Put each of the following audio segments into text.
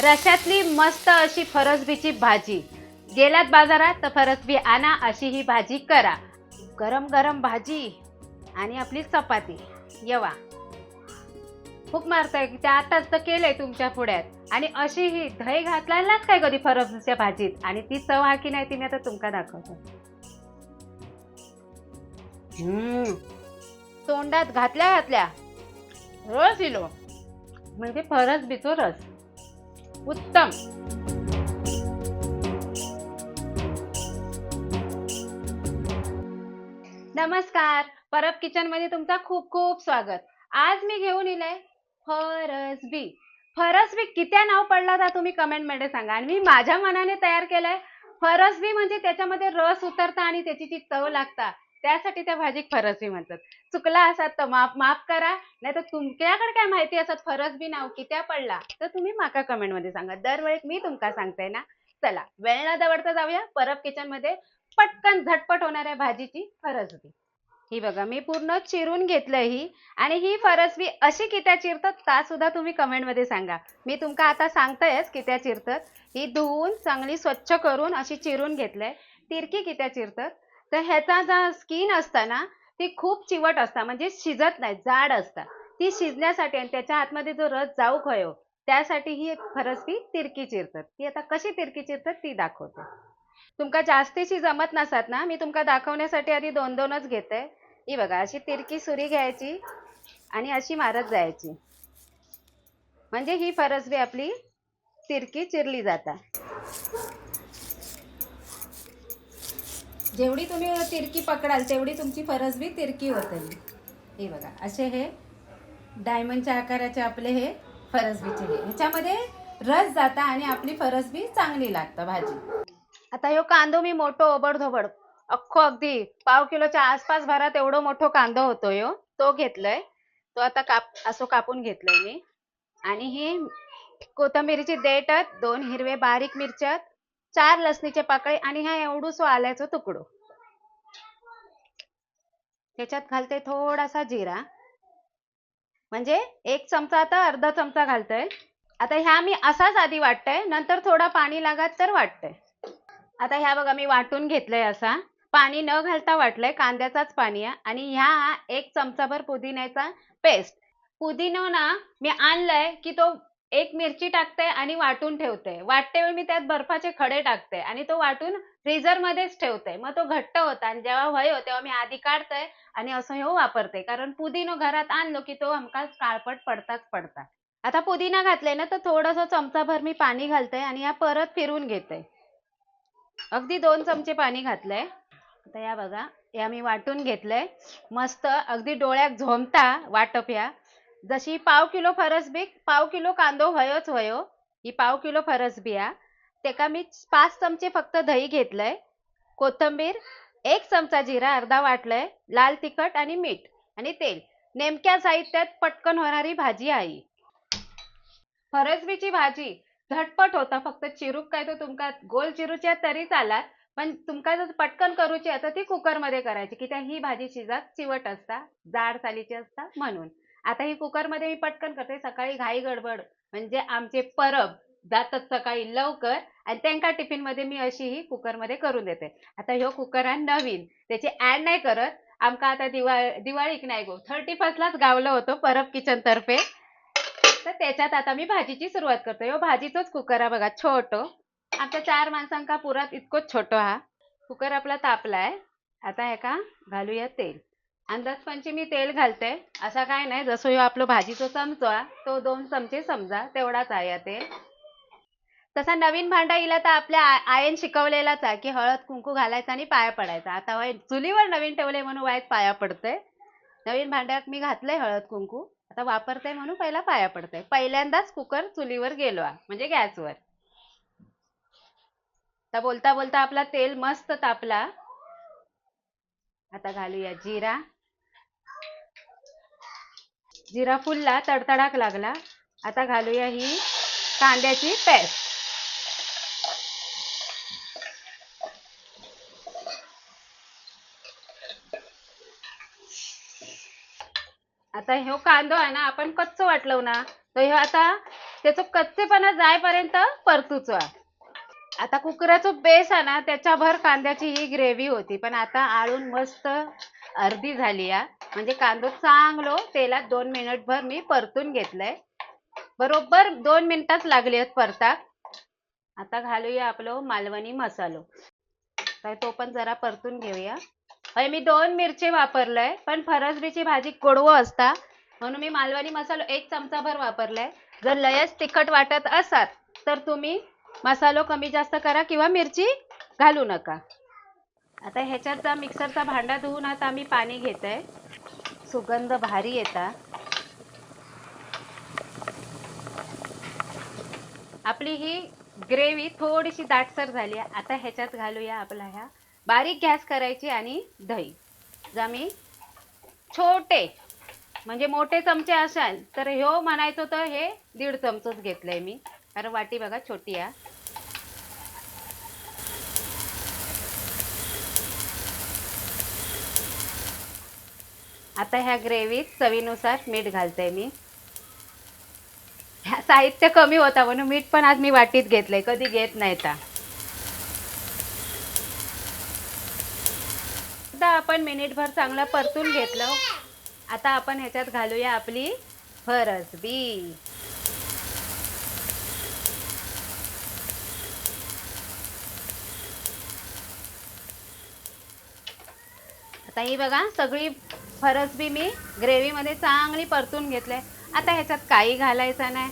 रश्यातली मस्त अशी फरसबीची भाजी. गेलात बाजारात तर फरसबी आणा अशी ही भाजी करा. गरम गरम भाजी आणि आपली चपाती. येवा. खूप मारताय त्या आताच तर केलंय तुमच्या पुढ्यात. आणि अशी ही दही घातलाच काय कधी फरसच्या भाजीत? आणि ती चव हा की नाही ती मी आता तुमका दाखवतो. तोंडात घातल्या घातल्या. रस इलो. म्हणजे फरस बिचो रस. उत्तम. नमस्कार. परब किचनमध्ये तुमचा खूप खूप स्वागत. आज मी घेऊन इलाय फरसबी. फरसबी कित्या नाव पडला तर तुम्ही कमेंटमध्ये सांगा. आणि मी माझ्या मनाने तयार केलंय फरसबी म्हणजे त्याच्यामध्ये रस उतरता आणि त्याची जी चव लागता. त्यासाठी त्या भाजीक फरसबी म्हणतात. चुकला असात तर माफ माफ करा नाही तर तुमच्याकडे काय माहिती असत? फरसबी नाव कित्या पडला? तर तुम्ही माका कमेंटमध्ये सांगा. दरवेळेस मी तुमका सांगते ना? चला वेळ न दवडता जाऊया. परब किचनमध्ये पटकन झटपट होणाऱ्या भाजीची फरसबी. ही बघा मी पूर्ण चिरून घेतलंय ही. आणि ही फरसबी अशी कित्या चिरतात ता सुद्धा तुम्ही कमेंटमध्ये सांगा. मी तुमका आता सांगतायच कित्या चिरतात. ही धुवून चांगली स्वच्छ करून अशी चिरून घेतलंय. तिरकी कित्या चिरतात? तर ह्याचा जा स्किन असतं ना ती खूप चिवट असता. म्हणजे शिजत नाही जाड असता. ती शिजण्यासाठी आणि त्याच्या आतमध्ये जो रस जाऊ खयो त्यासाठी ही फरसबी तिरकी चिरतात. ती आता कशी तिरकी चिरतात ती दाखवते. तुमका जास्तीची जमत नसतात ना मी तुमका दाखवण्यासाठी आधी दोन दोनच घेते. ही बघा अशी तिरकी सुरी घ्यायची आणि अशी मारत जायची. म्हणजे ही फरसबी आपली तिरकी चिरली जाता. जेवढी तुम्ही तिरकी पकडाल तेवढी तुमची फरसबी तिरकी होते. हे बघा असे हे डायमंडच्या आकाराचे आपले हे फरसबीचे हे ह्याच्यामध्ये रस जाता आणि आपली फरसबी चांगली लागतं भाजी. आता ह्यो कांदो मी मोठो ओबडधोबड. अख्खो अगदी पाव किलोच्या आसपास भरात एवढं मोठो कांदो होतो यो तो घेतलाय. तो आता काप असो कापून घेतलाय मी. आणि ही कोथंबिरीची देठत दोन हिरवे बारीक मिरच्यात चार लसणीचे पाकळी आणि हा एवढूसो आल्याचो तुकडो. त्याच्यात घालते थोडासा जिरा. म्हणजे एक चमचा आता अर्धा चमचा घालतोय आता ह्या मी असाच आधी वाटतंय नंतर थोडा पाणी लागत तर वाटतंय. आता ह्या बघा मी वाटून घेतलंय असा. पाणी न घालता वाटलंय कांद्याचाच पाणी आहे. आणि ह्या एक चमचाभर पुदिन्याचा पेस्ट पुदिनो ना मी आणलंय की तो एक मिरची टाकते आणि वाटून ठेवते. वाटते वेळी मी त्यात बर्फाचे खडे टाकते आणि तो वाटून फ्रीजर मध्येच ठेवते. मग तो घट्ट होता आणि जेव्हा व्हयो तेव्हा मी आधी काढते आणि असं हे वापरते. कारण पुदिनो घरात आणलो की तो हमकाच काळपट पडताच पडता आता पुदिना घातले ना तर थोडंसं चमचाभर मी पाणी घालते आणि या परत फिरून घेते. अगदी दोन चमचे पाणी घातलंय. आता या बघा या मी वाटून घेतलंय. मस्त अगदी डोळ्यात झोमता वाटप या. जशी पाव किलो फरसबी पाव किलो कांदो व्हयोच व्हयो ही पाव किलो फरसबी हा तेका मी पाच चमचे फक्त दही घेतलंय कोथंबीर एक चमचा जिरा अर्धा वाटलंय लाल तिखट आणि मीठ आणि तेल. नेमक्या साहित्यात पटकन होणारी भाजी आहे फरसबीची भाजी झटपट होता फक्त चिरूक काय तो तुमका गोल चिरूच्या तरी चालात पण तुमका जर पटकन करूची आता ती कुकरमध्ये करायची की त्या ही भाजी शिजात चिवट असता जाड सालीची असता म्हणून. आता ही कुकरमध्ये मी पटकन करते. सकाळी घाई गडबड म्हणजे आमचे परब जातात सकाळी लवकर आणि त्यांना टिफिनमध्ये मी अशी ही कुकरमध्ये करून देते. आता ह्यो कुकर आहे नवीन त्याची ऍड नाही करत. आमका आता दिवाळी दिवाळीक नाही गो थर्टी फर्स्टलाच गावलं होतं परब किचन तर्फे. तर त्याच्यात आता मी भाजीची सुरुवात करतो. ह्यो भाजीचोच कुकर आहे बघा छोटो. आमच्या चार माणसांका पुरात इतकोच छोटो हा. कुकर आपला तापलाय. आता हे का घालूया तेल. अंदाजपंची मी तेल घालते. असा काय नाही जसं ह्यो आपलं भाजीचो चमचो तो दोन चमचे समजा तेवढाच आहे या तेल तसा नवीन भांडा इला तर आपल्या आयन शिकवलेलाच आहे की हळद कुंकू घालायचा आणि पाया पडायचा. आता वय चुलीवर नवीन ठेवले म्हणून वाईट पाया पडते नवीन भांड्यात मी घातलंय हळद कुंकू. आता वापरते म्हणून पहिला पाया पडते पहिल्यांदाच कुकर चुलीवर गेलो म्हणजे गॅसवर. आता बोलता बोलता आपला तेल मस्त तापला. आता घालूया जिरा. जिरा फुलला तडतडाक लागला. आता घालूया ही कांद्याची पेस्ट. आता ह्यो कांदो आहे ना आपण कच्चो वाटलो ना तर ह्यो आता त्याचं कच्चेपणा जायपर्यंत परतूचा आता कुकराचो बेस आहे ना त्याच्याभर कांद्याची ही ग्रेव्ही होती पण आता आळून मस्त अर्धी झाली या म्हणजे कांदो चांगलो तेलात दोन मिनिटभर मी परतून घेतलंय. बरोबर दोन मिनिटच लागली आहेत परताक. आता घालूया आपलं मालवणी मसालो. तर तो पण जरा परतून घेऊया. अरे मी दोन मिरची वापरलंय पण फरसबीची भाजी कोडवं असता. म्हणून मी मालवणी मसालो एक चमचाभर वापरलाय. जर लयच तिखट वाटत असाल तर तुम्ही मसालो कमी जास्त करा किंवा मिरची घालू नका. आता ह्याच्यात मिक्सरचा भांडा धुवून आता आम्ही पाणी घेत आहे सुगंध भारी येता. आपली ही ग्रेव्ही थोडीशी दाटसर झाली आहे. आता ह्याच्यात घालूया आपला ह्या बारीक गॅस करायची आणि दही. जर मी छोटे म्हणजे मोठे चमचे असाल तर ह्यो म्हणायचो तर हे दीड चमचोच घेतलंय मी. कारण वाटी बघा छोटी आहे. आता ह्या ग्रेव्हीत चवीनुसार मीठ घालते मी. ह्या साहित्य कमी होता म्हणून मीठ पण आज मी वाटीत घेतलंय कधी घेत नाही आता. एकदा आपण मिनिटभर चांगलं परतून घेतलं. आता आपण ह्याच्यात घालूया आपली फरसबी आता ही बघा सगळी फरसबी मी ग्रेव्हीमध्ये चांगली परतून घेतले. आता ह्याच्यात काही घालायचं नाही.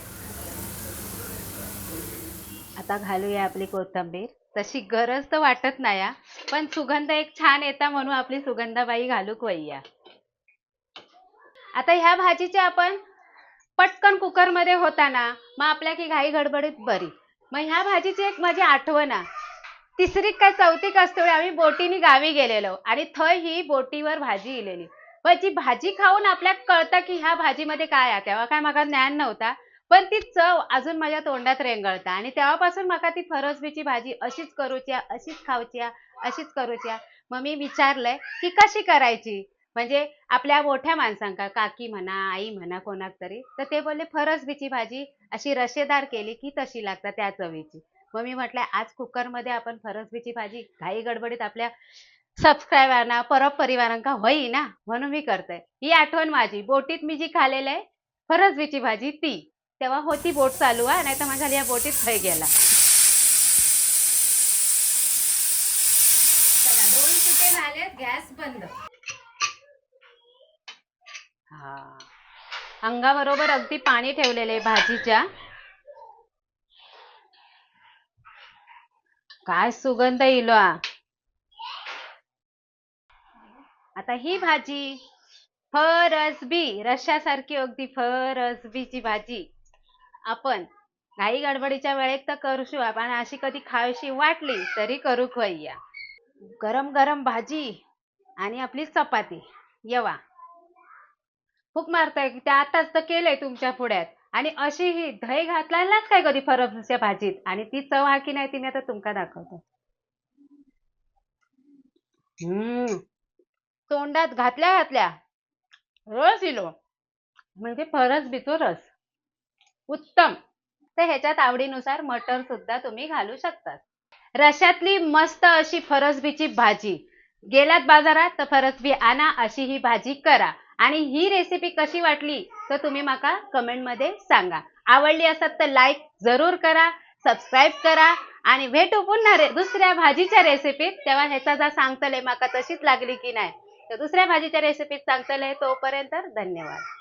आता घालूया आपली कोथिंबीर. तशी गरज तर वाटत नाही पण सुगंध एक छान येता म्हणून आपली सुगंधाबाई घालूक वैया. आता ह्या भाजीचे आपण पटकन कुकरमध्ये होता ना मग आपल्या की घाई गडबडीत बरी. मग ह्या भाजीची एक माझी आठवण आहे तिसरी काय चौथी कसतोरी आम्ही बोटीने गावी गेलेलो आणि थंय ही बोटीवर भाजी इलेली. पण जी भाजी खाऊन आपल्याला कळतं की ह्या भाजीमध्ये काय आहे. तेव्हा काय मला ज्ञान नव्हता. पण ती चव अजून माझ्या तोंडात रेंगळता. आणि तेव्हापासून मला ती फरसबीची भाजी अशीच करूची अशीच खाऊच्या अशीच करूच्या. मग मी विचारलंय की कशी करायची? म्हणजे आपल्या मोठ्या माणसांका काकी म्हणा आई म्हणा कोणाक तरी तर ते बोलले फरसबीची भाजी अशी रशेदार केली की तशी लागतात त्या चवीची. मग मी म्हटलं आज कुकरमध्ये आपण फरसबीची भाजी घाई गडबडीत आपल्या सबस्क्रायबरांना परब परिवारांका होई ना म्हणून मी करते ही आठवण माझी. बोटीत मी जी खालेलं आहे फरसबीची भाजी ती. तेव्हा होती बोट चालू आहे नाही तर माझ्या या बोटीत खय गेला. दोन शिटे गॅस बंद. हा. अंगाबरोबर अगदी पाणी ठेवलेले भाजीच्या. काय सुगंध इलो आ आता ही भाजी फरसबी रश्यासारखी अगदी फरसबीची भाजी. आपण घाई गडबडीच्या वेळेत तर करू आपण अशी कधी खावीशी वाटली तरी करू खोया गरम गरम भाजी आणि आपली चपाती. येवा. खूप मारताय त्या आताच तर केलंय तुमच्या पुढ्यात. आणि अशी ही दही घातलाच काय कधी फरसच्या भाजीत? आणि ती चव हा की नाही ती मी आता तुमका दाखवतो. हम्म. तोंडात घातल्या घातल्या. रस इलो. म्हणजे फरस बितो रस. उत्तम. तर ह्याच्यात आवडीनुसार मटर सुद्धा तुम्ही घालू शकतात. रशातली मस्त अशी फरसबीची भाजी. गेलात बाजारात तर फरसबी आणा अशी ही भाजी करा. आणि ही रेसिपी कशी वाटली तर तुम्ही माका कमेंटमध्ये सांगा. आवडली असत तर लाईक जरूर करा सबस्क्राईब करा आणि भेटू पुन्हा रे दुसऱ्या भाजीच्या रेसिपीत तेव्हा ह्याचा जा सांगतले माका तशीच लागली की नाही. तर दुसऱ्या भाजीच्या रेसिपीत सांगतले तोपर्यंत धन्यवाद.